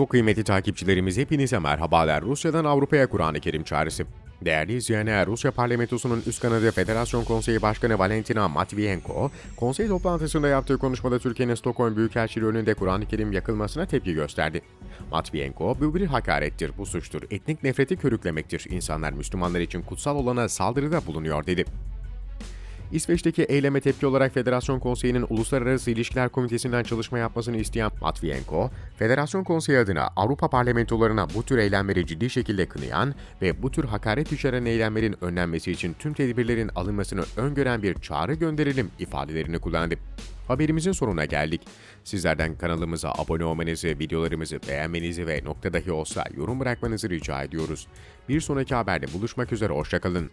Çok kıymetli takipçilerimiz hepinize merhabalar. Rusya'dan Avrupa'ya Kur'an-ı Kerim çağrısı. Değerli izleyenler, Rusya Parlamentosu'nun üst kanadı Federasyon Konseyi Başkanı Valentina Matvienko, konsey toplantısında yaptığı konuşmada Türkiye'nin Stockholm Büyükelçiliği önünde Kur'an-ı Kerim yakılmasına tepki gösterdi. Matvienko, bu bir hakarettir, bu suçtur, etnik nefreti körüklemektir, insanlar Müslümanlar için kutsal olana saldırıda bulunuyor dedi. İsveç'teki eyleme tepki olarak Federasyon Konseyi'nin Uluslararası İlişkiler Komitesi'nden çalışma yapmasını isteyen Matvienko, Federasyon Konseyi adına Avrupa parlamentolarına bu tür eylemleri ciddi şekilde kınayan ve bu tür hakaret içeren eylemlerin önlenmesi için tüm tedbirlerin alınmasını öngören bir çağrı gönderelim ifadelerini kullandı. Haberimizin sonuna geldik. Sizlerden kanalımıza abone olmanızı, videolarımızı beğenmenizi ve nokta dahi olsa yorum bırakmanızı rica ediyoruz. Bir sonraki haberde buluşmak üzere, hoşçakalın.